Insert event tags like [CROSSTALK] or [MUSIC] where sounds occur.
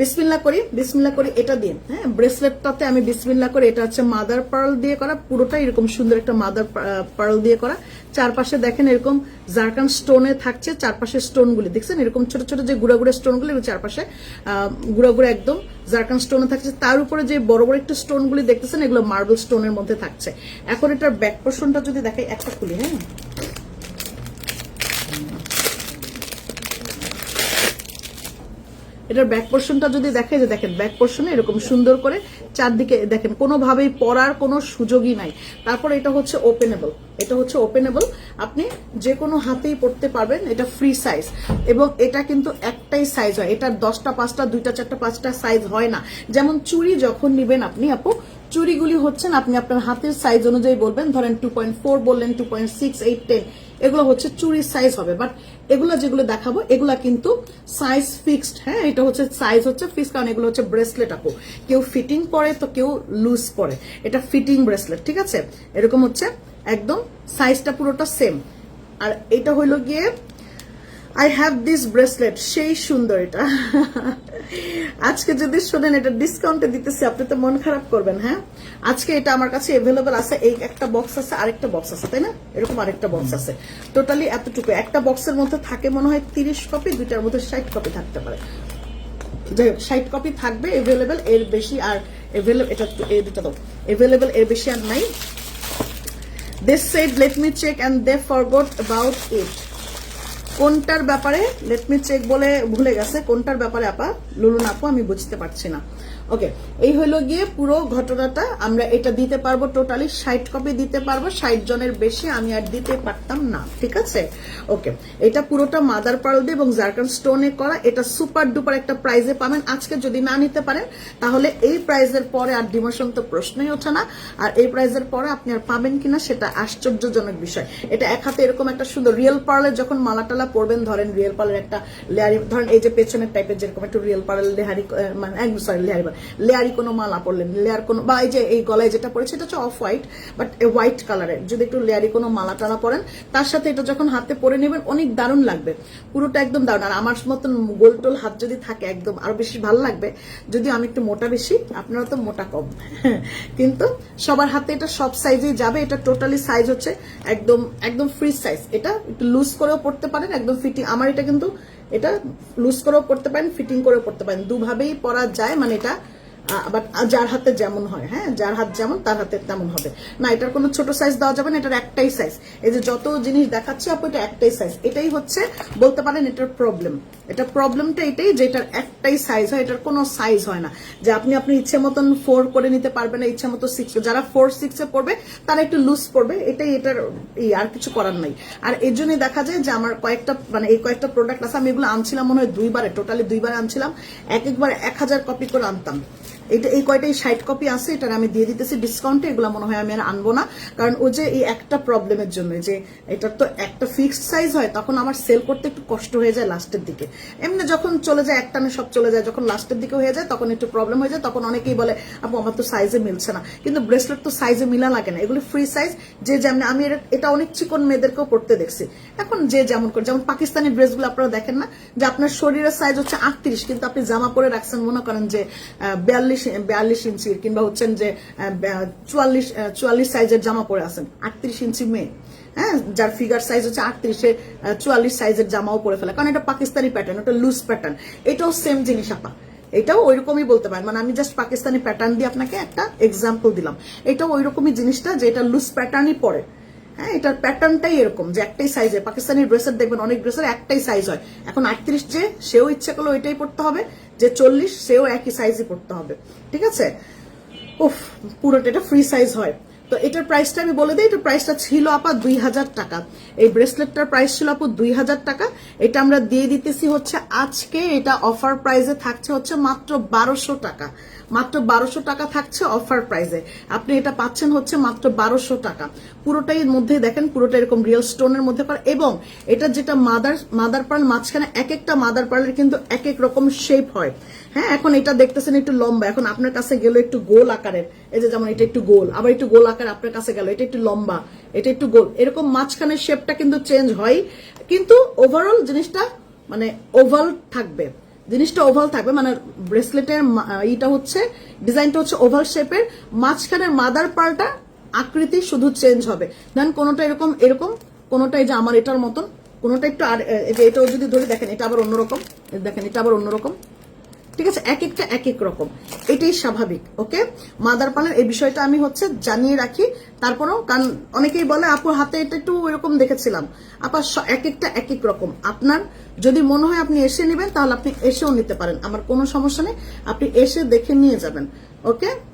বিসমিল্লা করি বিসমিল্লা করি, এটা দিয়ে হ্যাঁ? ব্রেসলেটটাতে আমি বিসমিল্লা করি, এটা হচ্ছে মাদার পার্ল দিয়ে করা, পুরোটাই এরকম সুন্দর একটা মাদার পার্ল দিয়ে করা। চারপাশে দেখেন এরকম জারকান স্টোনে থাকছে চারপাশে স্টোনগুলি দেখছেন? এরকম ছোট ছোট যে গুড়া গুড়া স্টোনগুলি চারপাশে গুড়া গুড়া একদম জারকান স্টোনে থাকছে। তার উপরে যে বড় বড় একটু স্টোনগুলি দেখতেছেন, এগুলো মার্বেল স্টোনের মধ্যে থাকছে। এখন এটার ব্যাক পোর্শনটা যদি দেখাই, একটা খুলি হ্যাঁ? এটার ব্যাক পোর্শনটা যদি দেখে যে দেখেন ব্যাক পোর্শনে এরকম সুন্দর করে চারদিকে দেখেন, কোনোভাবেই পরার কোনো সুযোগই নাই। তারপর এটা হচ্ছে ওপেনেবল এটা হচ্ছে ওপেনেবল আপনি যে কোনো হাতেই পড়তে পারবেন, এটা ফ্রি সাইজ এবং এটা কিন্তু একটাই সাইজ হয়। এটার দশটা, পাঁচটা, দুইটা, চারটা, পাঁচটা সাইজ হয় না। যেমন চুড়ি যখন নিবেন আপনি, আপু চুড়িগুলি হচ্ছেন আপনি আপনার হাতের সাইজ অনুযায়ী বলবেন, ধরেন টু পয়েন্ট ফোর বললেন two point six eight ten এগুলো হচ্ছে চুরির সাইজ হবে। বাট এগুলো যেগুলো দেখাবো, এগুলো কিন্তু সাইজ ফিক্সড হ্যাঁ এটা হচ্ছে সাইজ হচ্ছে ফিক্সড কারণ এগুলো হচ্ছে ব্রেসলেট আপু। কেউ ফিটিং পরে তো কেউ লুজ পরে। এটা ফিটিং ব্রেসলেট ঠিক আছে? এরকম হচ্ছে, একদম সাইজটা পুরোটা সেম আর এটা হইল গিয়ে আই হ্যাভ দিস ব্রেসলেট সেই সুন্দর এটা। আজকে যদি শোনেন, এটা ডিসকাউন্টে দিতেছি, আপনি তো মন খারাপ করবেন হ্যাঁ? আজকে এটা আমার কাছে এভেলেবেল আছে, এই একটা বক্স আছে, আরেকটা বক্স আছে, তাই না? এরকম আরেকটা বক্স আছে। টোটালি এতটুকু। একটা বক্সের মধ্যে থাকে মনে হয় তিরিশ কপি দুইটার মধ্যে ষাট কপি থাকতে পারে। যাই হোক, ষাট কপি থাকবে এভেলেবেল এর বেশি আর এভেলেবেল এটা এই দুটো দাও। এভেলেবেল এর বেশি আর নাই। They said let me check and they forgot about it কোনটার ব্যাপারে লেট মি চেক বলে ভুলে গেছে, কোনটার ব্যাপারে আপা? লুলুন আপু, আমি বুঝতে পারছি না। ওকে এই হলো গিয়ে পুরো ঘটনাটা। আমরা এটা দিতে পারব টোটালি ষাট কপি দিতে পারব, ষাট জনের বেশি আমি আর দিতে পারতাম না, ঠিক আছে? ওকে এটা পুরোটা মাদার পার্ল দিয়ে এবং জার্কান স্টোনে করা, এটা সুপার ডুপার একটা প্রাইজে পাবেন। আজকে যদি না নিতে পারেন, তাহলে এই প্রাইজের পরে আর ডিমোশন তো প্রশ্নই ওঠে না। আর এই প্রাইজের পরে আপনি আর পাবেন কিনা, সেটা আশ্চর্যজনক বিষয়। এটা এক হাতে এরকম একটা সুন্দর রিয়েল পার্লের যখন মালা টালা পরবেন ধরেন রিয়েল পার্লের একটা লেয়ারি, ধরেন এই যে পেছনের টাইপের যেরকম একটা রিয়েল পার্লের লেহারি মানে সরি লেহারি লেয়ারি কোনো মালা পরলেন লেয়ার কোনো, বা এই যে এই গলায় যেটা পড়েছে এটা হচ্ছে অফ হোয়াইট বাট হোয়াইট কালারের যদি একটু লেয়ারি কোনো মালা টালা পরেন, তার সাথে এটা যখন হাতে পরে নেবেন, অনেক দারুণ লাগবে। পুরোটা একদম দারুণ। আর আমার মতন গোল টোল হাত যদি থাকে, একদম আরও বেশি ভালো লাগবে। যদি আমি একটু মোটা বেশি, আপনারা তো মোটা কম। [LAUGHS] কিন্তু সবার হাতে এটা সব সাইজেই যাবে, এটা টোটালি সাইজ হচ্ছে একদম একদম ফ্রি সাইজ এটা একটু লুজ করেও পড়তে পারেন একদম ফিটিং আমার এটা কিন্তু এটা লুজ করেও পড়তে পারেন ফিটিং করেও পড়তে পারেন। দুভাবেই পরা যায় মানে এটা আবার যার হাতে যেমন হয় হ্যাঁ? যার হাত যেমন, তার হাতে তেমন হবে। না, এটার কোনো ছোট সাইজ দেওয়া যাবে না, এটার একটাই সাইজ এই যে যত জিনিস দেখাচ্ছি আপু, এটা একটাই সাইজ এটাই হচ্ছে, বলতে পারেন এটার প্রবলেম এটা প্রবলেমটা এটাই যে এটার একটাই সাইজ হয়, এটার কোনো সাইজ হয় না। যে আপনি আপনি ইচ্ছে মতন ফোর করে নিতে পারবেন না, ইচ্ছে মতো সিক্স যারা ফোর সিক্সে পড়বে, তারা একটু লুজ পড়বে, এটাই এটার ই, আর কিছু করার নাই। আর এর জন্যই দেখা যায় যে আমার কয়েকটা মানে এই কয়েকটা প্রোডাক্ট আছে, আমি এগুলো আনছিলাম মনে হয় দুইবারে টোটালি দুইবারে আনছিলাম। এক একবার এক হাজার কপি করে আনতাম। এটা এই কয়টাই ষাট কপি আছে এটা আমি দিয়ে দিতেছি ডিসকাউন্টে এগুলো মনে হয় আমি আর আনব না। কারণ ও যে এই একটা প্রবলেমের জন্য, যে এটার তো একটা ফিক্সড সাইজ হয়, তখন আমার সেল করতে একটু কষ্ট হয়ে যায় লাস্টের দিকে। এমনি যখন চলে যায় একটানে সব চলে যায়, যখন লাস্টের দিকে হয়ে যায়, তখন একটু প্রবলেম হয়ে যায়, তখন অনেকেই বলে, আপু, আমার তো সাইজে মিলছে না। কিন্তু ব্রেসলেট তো সাইজে মিলা লাগে না, এগুলো ফ্রি সাইজ যে যেমন আমি এটা অনেক চিকন মেয়েদেরকেও পড়তে দেখছি। এখন যে যেমন করে, যেমন পাকিস্তানি ড্রেসগুলো আপনারা দেখেন না, যে আপনার শরীরের সাইজ হচ্ছে আটত্রিশ, কিন্তু আপনি জামা পরে রাখছেন, মনে করেন যে বিয়াল্লিশ বিয়াল্লিশ ইঞ্চির কিংবা হচ্ছেন যে চুয়াল্লিশ চুয়াল্লিশ সাইজের জামা পরে আছেন। আটত্রিশ ইঞ্চি মেয়ে হ্যাঁ? যার ফিগার সাইজ হচ্ছে আটত্রিশে চুয়াল্লিশ সাইজের জামাও পরে ফেলে। কারণ এটা পাকিস্তানি প্যাটার্ন ওটা লুজ প্যাটার্ন এটাও সেম জিনিস, আপা। এটাও ওইরকমই বলতে পারেন। মানে আমি জাস্ট পাকিস্তানি প্যাটার্ন দিয়ে আপনাকে একটা এক্সাম্পল দিলাম। এটাও ওইরকমই জিনিসটা যে এটা লুজ প্যাটার্নই পরে। হ্যাঁ এটার প্যাটার্নটাই এরকম যে একটাই সাইজ হয় পাকিস্তানি ড্রেসের দেখবেন অনেক ড্রেসের একটাই সাইজ হয়। এখন আটত্রিশ যে, সেও ইচ্ছে করল ওইটাই পড়তে হবে। যে চল্লিশ, সেও একই সাইজই পড়তে হবে। ঠিক আছে? উফ, পুরোটা এটা ফ্রি সাইজ হয়। তো এটার প্রাইসটা আমি বলে দিই, এটার প্রাইসটা ছিল আপা দুই হাজার টাকা। এই ব্রেসলেটটার প্রাইস ছিল আপু দুই হাজার টাকা। এটা আমরা দিয়ে দিতেছি হচ্ছে, আজকে এটা অফার প্রাইসে থাকছে হচ্ছে মাত্র বারোশো টাকা। মাত্র বারোশো টাকা থাকছে অফার প্রাইসে আপনি এটা পাচ্ছেন হচ্ছে মাত্র বারোশো টাকা। পুরোটাই মধ্যে দেখেন, পুরোটা এরকম রিয়েল স্টোনের মধ্যে করা। এবং এটা যেটা মাদার মাদার পার্ল মাঝখানে এক একটা মাদার পার্লের কিন্তু এক এক রকম শেপ হয়। হ্যাঁ এখন এটা দেখতেছেন একটু লম্বা। এখন আপনার কাছে গেল একটু গোল আকারের। এই যে যেমন এটা একটু গোল, আবার একটু গোল আকার আপনার কাছে গেল। এটা একটু লম্বা, এটা একটু গোল। এরকম মাঝখানের শেপটা কিন্তু চেঞ্জ হয়। কিন্তু ওভারঅল জিনিসটা মানে ওভাল থাকবে। জিনিসটা ওভাল থাকবে মানে ব্রেসলেটের ইটা হচ্ছে ডিজাইনটা হচ্ছে ওভাল শেপের মাঝখানের মাদার পার্টটা আকৃতি শুধু চেঞ্জ হবে। দেন কোনোটা এরকম এরকম কোনোটাই যে আমার এটার মতন, কোনোটা একটু আর এটাও যদি ধরে, দেখেন এটা আবার অন্যরকম, দেখেন এটা আবার অন্যরকম। ঠিক আছে? এক একটা, এক এক রকম। এটাই স্বাভাবিক, ওকে? মাদার পালের এই বিষয়টা আমি হচ্ছে জানিয়ে রাখি। তারপরেও, কারণ অনেকেই বলে আপুর হাতে এটা একটু এরকম দেখেছিলাম। আপার এক একটা, এক এক রকম। আপনার যদি মনে হয় আপনি এসে নেবেন, তাহলে আপনি এসেও নিতে পারেন। আমার কোনো সমস্যা নেই, আপনি এসে দেখে নিয়ে যাবেন, ওকে?